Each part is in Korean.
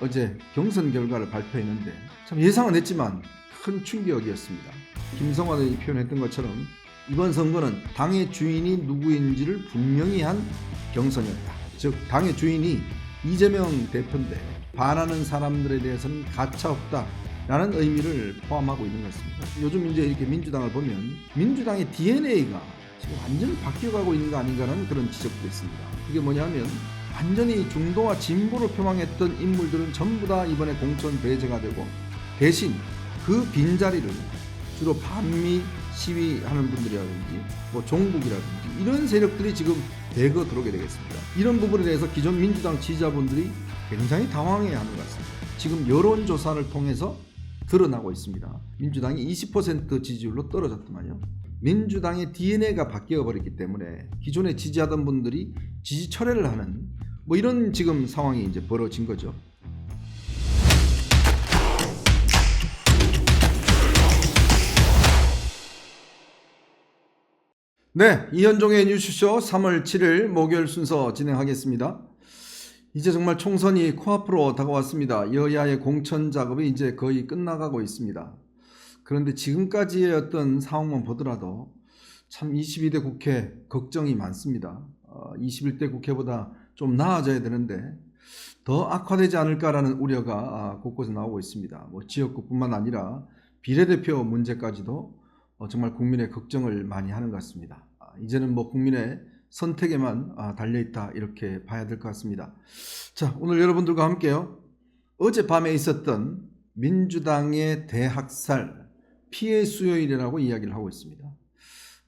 어제 경선 결과를 발표했는데 참 예상은 했지만 큰 충격이었습니다. 김성환 의원이 표현했던 것처럼 이번 선거는 당의 주인이 누구인지를 분명히 한 경선이었다. 즉 당의 주인이 이재명 대표인데 반하는 사람들에 대해서는 가차 없다 라는 의미를 포함하고 있는 것 같습니다. 요즘 이제 이렇게 민주당을 보면 민주당의 DNA가 지금 완전히 바뀌어가고 있는 거 아닌가라는 그런 지적도 있습니다. 그게 뭐냐면 완전히 중도와 진보를 표방했던 인물들은 전부 다 이번에 공천 배제가 되고 대신 그 빈자리를 주로 반미 시위하는 분들이라든지 뭐 종북이라든지 이런 세력들이 지금 대거 들어오게 되겠습니다. 이런 부분에 대해서 기존 민주당 지지자분들이 굉장히 당황해야 하는 것 같습니다. 지금 여론조사를 통해서 드러나고 있습니다. 민주당이 20% 지지율로 떨어졌더만요. 민주당의 DNA가 바뀌어 버렸기 때문에 기존에 지지하던 분들이 지지 철회를 하는 뭐 이런 지금 상황이 이제 벌어진 거죠. 네, 이현종의 뉴스쇼 3월 7일 목요일 순서 진행하겠습니다. 이제 정말 총선이 코앞으로 다가왔습니다. 여야의 공천 작업이 이제 거의 끝나가고 있습니다. 그런데 지금까지의 어떤 상황만 보더라도 참 22대 국회 걱정이 많습니다. 어, 21대 국회보다 좀 나아져야 되는데 더 악화되지 않을까라는 우려가 아, 곳곳에 나오고 있습니다. 뭐 지역구뿐만 아니라 비례대표 문제까지도 어, 정말 국민의 걱정을 많이 하는 것 같습니다. 아, 이제는 뭐 국민의 선택에만 아, 달려 있다 이렇게 봐야 될 것 같습니다. 자, 오늘 여러분들과 함께요. 어젯밤에 있었던 민주당의 대학살 피해 수요일이라고 이야기를 하고 있습니다.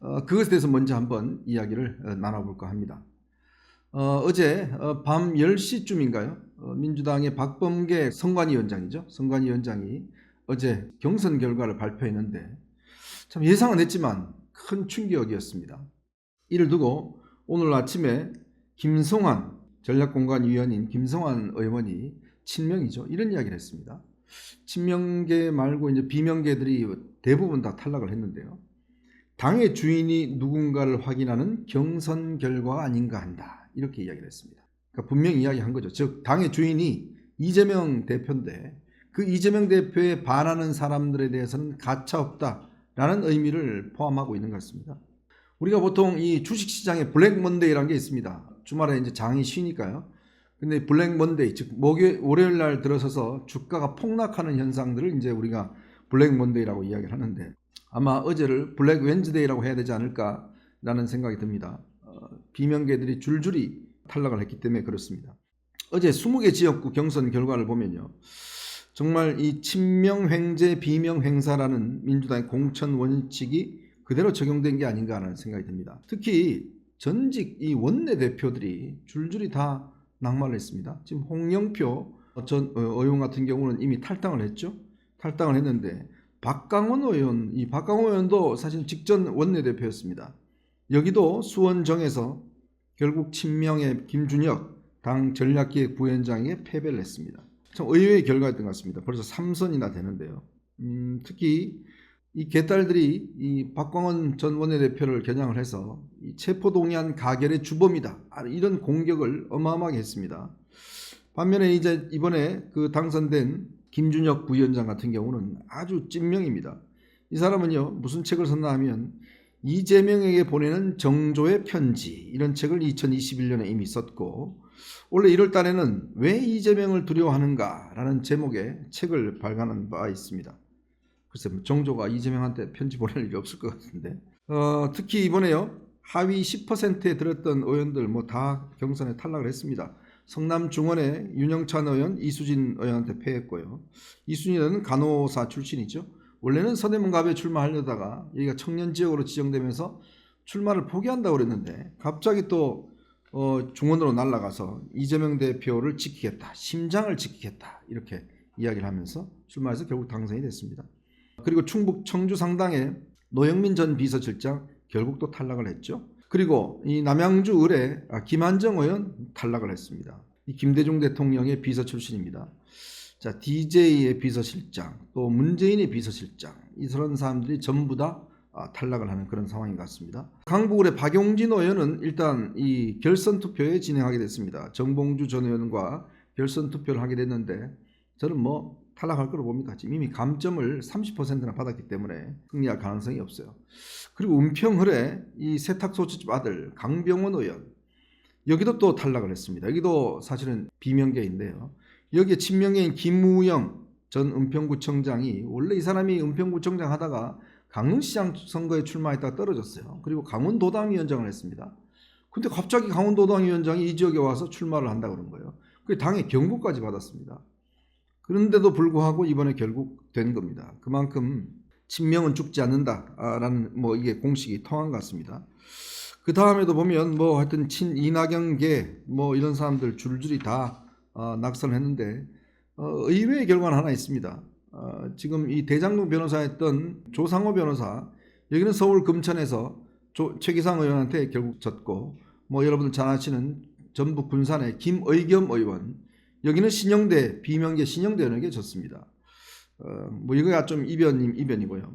어, 그것에 대해서 먼저 한번 이야기를 어, 나눠볼까 합니다. 어, 제 어, 밤 10시쯤인가요? 어, 민주당의 박범계 선관위원장이죠. 선관위원장이 어제 경선 결과를 발표했는데 참 예상은 했지만 큰 충격이었습니다. 이를 두고 오늘 아침에 김성환 전략공관위원인 김성환 의원이 친명이죠. 이런 이야기를 했습니다. 친명계 말고 이제 비명계들이 대부분 다 탈락을 했는데요. 당의 주인이 누군가를 확인하는 경선 결과가 아닌가 한다. 이렇게 이야기를 했습니다. 그러니까 분명히 이야기한 거죠. 즉 당의 주인이 이재명 대표인데 그 이재명 대표에 반하는 사람들에 대해서는 가차 없다라는 의미를 포함하고 있는 것 같습니다. 우리가 보통 이 주식시장에 블랙 먼데이라는 게 있습니다. 주말에 이제 장이 쉬니까요. 근데 블랙 먼데이 즉 목요 월요일 날 들어서서 주가가 폭락하는 현상들을 이제 우리가 블랙 먼데이라고 이야기를 하는데 아마 어제를 블랙 웬즈데이라고 해야 되지 않을까라는 생각이 듭니다. 어, 비명계들이 줄줄이 탈락을 했기 때문에 그렇습니다. 어제 20개 지역구 경선 결과를 보면요. 정말 이 친명횡재 비명행사라는 민주당의 공천 원칙이 그대로 적용된 게 아닌가 하는 생각이 듭니다. 특히 전직 이 원내대표들이 줄줄이 다 낙마를 했습니다. 지금 홍영표 전 어, 의원 같은 경우는 이미 탈당을 했죠. 탈당을 했는데 박강원 의원, 이 박강원 의원도 사실 직전 원내대표였습니다. 여기도 수원정에서 결국 친명의 김준혁 당 전략기획 부위원장에게 패배를 했습니다. 참 의외의 결과였던 것 같습니다. 벌써 3선이나 되는데요. 음, 특히 이 개딸들이 이 박광원 전 원내대표를 겨냥을 해서 이 체포동의안 가결의 주범이다. 아, 이런 공격을 어마어마하게 했습니다. 반면에 이제 이번에 그 당선된 김준혁 부위원장 같은 경우는 아주 찐명입니다. 이 사람은요 무슨 책을 썼나 하면 이재명에게 보내는 정조의 편지 이런 책을 2021년에 이미 썼고 올해 1월 달에는 왜 이재명을 두려워하는가라는 제목의 책을 발간한 바 있습니다. 글쎄 뭐 정조가 이재명한테 편지 보낼 일이 없을 것 같은데 어, 특히 이번에요 하위 10%에 들었던 의원들 뭐 다 경선에 탈락을 했습니다. 성남 중원의 윤영찬 의원, 이수진 의원한테 패했고요. 이수진은 간호사 출신이죠. 원래는 서대문갑에 출마하려다가 여기가 청년 지역으로 지정되면서 출마를 포기한다고 그랬는데 갑자기 또 어, 중원으로 날아가서 이재명 대표를 지키겠다, 심장을 지키겠다 이렇게 이야기를 하면서 출마해서 결국 당선이 됐습니다. 그리고 충북 청주 상당의 노영민 전 비서실장 결국 또 탈락을 했죠. 그리고 이 남양주 을의 아, 김한정 의원 탈락을 했습니다. 이 김대중 대통령의 비서 출신입니다. 자, DJ의 비서실장, 또 문재인의 비서실장, 이런 사람들이 전부 다 아, 탈락을 하는 그런 상황인 것 같습니다. 강북을의 박용진 의원은 일단 이 결선 투표에 진행하게 됐습니다. 정봉주 전 의원과 결선 투표를 하게 됐는데 저는 뭐 탈락할 거로 봅니다. 지금 이미 감점을 30%나 받았기 때문에 승리할 가능성이 없어요. 그리고 은평을에 이 세탁소집 아들 강병원 의원 여기도 또 탈락을 했습니다. 여기도 사실은 비명계인데요. 여기에 친명계인 김우영 전 은평구청장이 원래 이 사람이 은평구청장 하다가 강릉시장 선거에 출마했다가 떨어졌어요. 그리고 강원도당 위원장을 했습니다. 근데 갑자기 강원도당 위원장이 이 지역에 와서 출마를 한다 그런 거예요. 그 당의 경고까지 받았습니다. 그런데도 불구하고 이번에 결국 된 겁니다. 그만큼 친명은 죽지 않는다라는 뭐 이게 공식이 통한 것 같습니다. 그 다음에도 보면 뭐 하여튼 친 이낙연계 뭐 이런 사람들 줄줄이 다 어, 낙선했는데 어, 의외의 결과는 하나 있습니다. 어, 지금 이 대장동 변호사였던 조상호 변호사 여기는 서울 금천에서 조, 최기상 의원한테 결국 졌고 뭐 여러분들 잘 아시는 전북 군산의 김의겸 의원 여기는 신영대 비명계 신영대 의원에게 졌습니다. 어, 뭐 이거야 좀 이변님 이변이고요.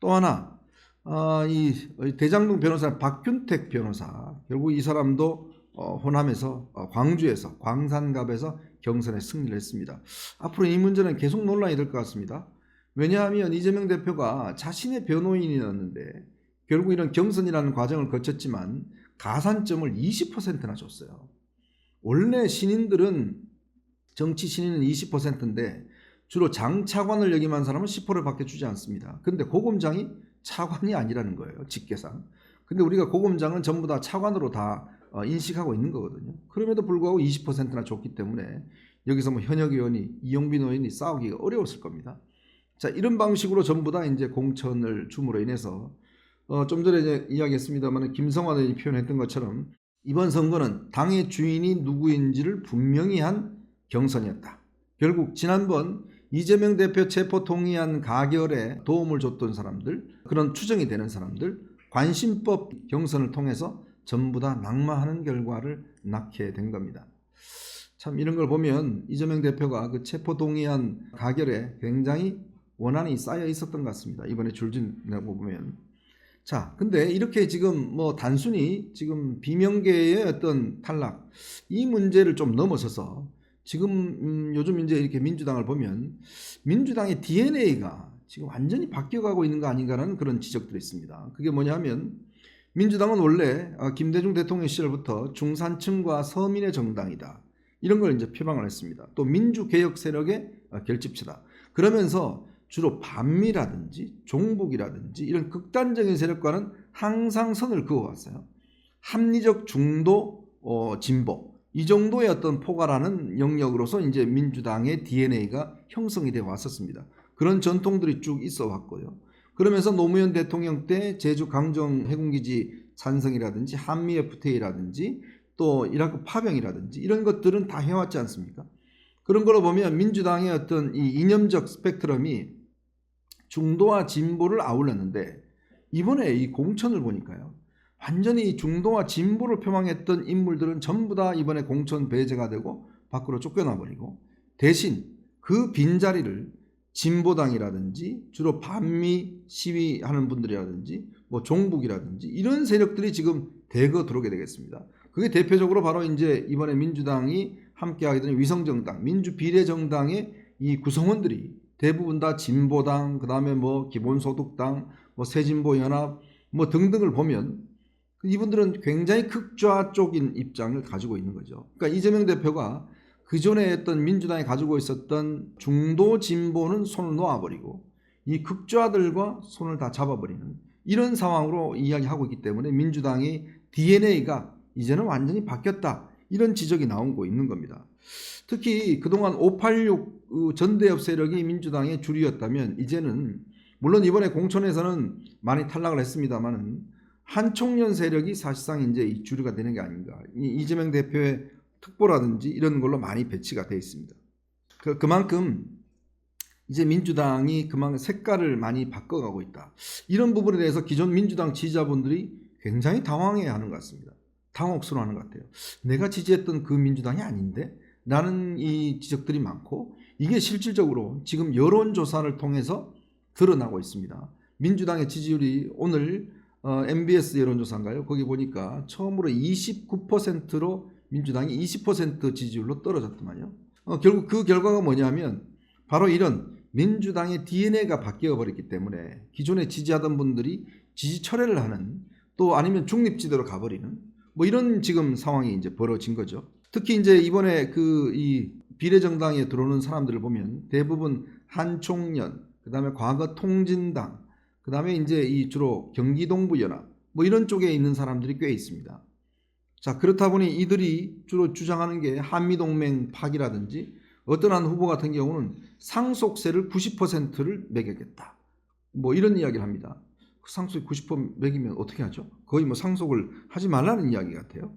또 하나 어, 이 대장동 변호사 박균택 변호사 결국 이 사람도 어, 호남에서 어, 광주에서 광산갑에서 경선에 승리를 했습니다. 앞으로 이 문제는 계속 논란이 될 것 같습니다. 왜냐하면 이재명 대표가 자신의 변호인이었는데 결국 이런 경선이라는 과정을 거쳤지만 가산점을 20%나 줬어요. 원래 신인들은 정치 신인은 20%인데 주로 장 차관을 역임한 사람은 10%를 밖에 주지 않습니다. 근데 고검장이 차관이 아니라는 거예요. 직계상. 근데 우리가 고검장은 전부 다 차관으로 다 어, 인식하고 있는 거거든요. 그럼에도 불구하고 20%나 줬기 때문에 여기서 뭐 현역 의원이 이용빈 의원이 싸우기가 어려웠을 겁니다. 자 이런 방식으로 전부 다 이제 공천을 줌으로 인해서 어, 좀 전에 이제 이야기했습니다만 김성환 의원이 표현했던 것처럼 이번 선거는 당의 주인이 누구인지를 분명히 한 경선이었다. 결국 지난번 이재명 대표 체포 동의안 가결에 도움을 줬던 사람들, 그런 추정이 되는 사람들, 관심법 경선을 통해서 전부 다 낙마하는 결과를 낳게 된 겁니다. 참 이런 걸 보면 이재명 대표가 그 체포 동의안 가결에 굉장히 원한이 쌓여 있었던 것 같습니다. 이번에 줄진 내고 보면. 자, 근데 이렇게 지금 뭐 단순히 지금 비명계의 어떤 탈락 이 문제를 좀 넘어서서 지금 음, 요즘 이제 이렇게 민주당을 보면 민주당의 DNA가 지금 완전히 바뀌어가고 있는 거 아닌가라는 그런 지적들이 있습니다. 그게 뭐냐면 민주당은 원래 아, 김대중 대통령 시절부터 중산층과 서민의 정당이다. 이런 걸 이제 표방을 했습니다. 또 민주개혁 세력의 아, 결집체다. 그러면서 주로 반미라든지 종북이라든지 이런 극단적인 세력과는 항상 선을 그어왔어요. 합리적 중도 어, 진보 이 정도의 어떤 포괄하는 영역으로서 이제 민주당의 DNA가 형성이 되어 왔었습니다. 그런 전통들이 쭉 있어 왔고요. 그러면서 노무현 대통령 때 제주 강정 해군기지 찬성이라든지 한미 FTA라든지 또 이라크 파병이라든지 이런 것들은 다 해왔지 않습니까? 그런 걸로 보면 민주당의 어떤 이 이념적 스펙트럼이 중도와 진보를 아울렀는데 이번에 이 공천을 보니까요. 완전히 중도와 진보를 표방했던 인물들은 전부 다 이번에 공천 배제가 되고 밖으로 쫓겨나 버리고 대신 그 빈자리를 진보당이라든지 주로 반미 시위하는 분들이라든지 뭐 종북이라든지 이런 세력들이 지금 대거 들어오게 되겠습니다. 그게 대표적으로 바로 이제 이번에 민주당이 함께하게 되는 위성정당, 민주비례정당의 이 구성원들이 대부분 다 진보당, 그 다음에 뭐 기본소득당, 뭐 새진보연합 뭐 등등을 보면 이분들은 굉장히 극좌 쪽인 입장을 가지고 있는 거죠. 그러니까 이재명 대표가 그 전에 했던 민주당이 가지고 있었던 중도 진보는 손을 놓아버리고 이 극좌들과 손을 다 잡아버리는 이런 상황으로 이야기하고 있기 때문에 민주당의 DNA가 이제는 완전히 바뀌었다. 이런 지적이 나오고 있는 겁니다. 특히 그동안 586 전대협 세력이 민주당의 줄이었다면 이제는 물론 이번에 공천에서는 많이 탈락을 했습니다만은 한총련 세력이 사실상 이제 이 주류가 되는 게 아닌가. 이 이재명 대표의 특보라든지 이런 걸로 많이 배치가 되어 있습니다. 그, 그만큼 이제 민주당이 그만큼 색깔을 많이 바꿔가고 있다. 이런 부분에 대해서 기존 민주당 지지자분들이 굉장히 당황해야 하는 것 같습니다. 당혹스러워하는 것 같아요. 내가 지지했던 그 민주당이 아닌데? 라는 이 지적들이 많고 이게 실질적으로 지금 여론조사를 통해서 드러나고 있습니다. 민주당의 지지율이 오늘 어, MBS 여론조사인가요? 거기 보니까 처음으로 29%로 민주당이 20% 지지율로 떨어졌더만요. 어, 결국 그 결과가 뭐냐면 바로 이런 민주당의 DNA가 바뀌어 버렸기 때문에 기존에 지지하던 분들이 지지 철회를 하는 또 아니면 중립지대로 가버리는 뭐 이런 지금 상황이 이제 벌어진 거죠. 특히 이제 이번에 그 이 비례정당에 들어오는 사람들을 보면 대부분 한총련, 그 다음에 과거 통진당, 그 다음에 이제 이 주로 경기동부연합 뭐 이런 쪽에 있는 사람들이 꽤 있습니다. 자 그렇다 보니 이들이 주로 주장하는 게 한미동맹 파기라든지 어떤 한 후보 같은 경우는 상속세를 90%를 매기겠다. 뭐 이런 이야기를 합니다. 상속세 90% 매기면 어떻게 하죠? 거의 뭐 상속을 하지 말라는 이야기 같아요.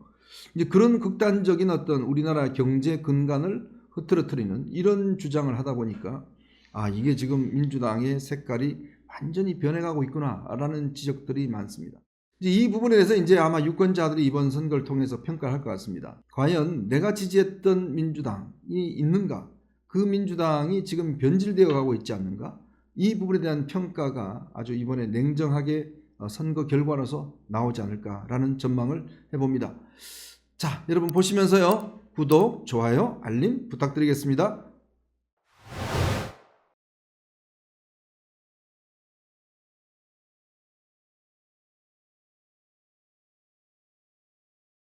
이제 그런 극단적인 어떤 우리나라 경제 근간을 흐트러뜨리는 이런 주장을 하다 보니까 아 이게 지금 민주당의 색깔이 완전히 변해가고 있구나라는 지적들이 많습니다. 이 부분에 대해서 이제 아마 유권자들이 이번 선거를 통해서 평가를 할것 같습니다. 과연 내가 지지했던 민주당이 있는가? 그 민주당이 지금 변질되어 가고 있지 않는가? 이 부분에 대한 평가가 아주 이번에 냉정하게 어, 선거 결과로서 나오지 않을까라는 전망을 해봅니다. 자, 여러분 보시면서요. 구독, 좋아요, 알림 부탁드리겠습니다.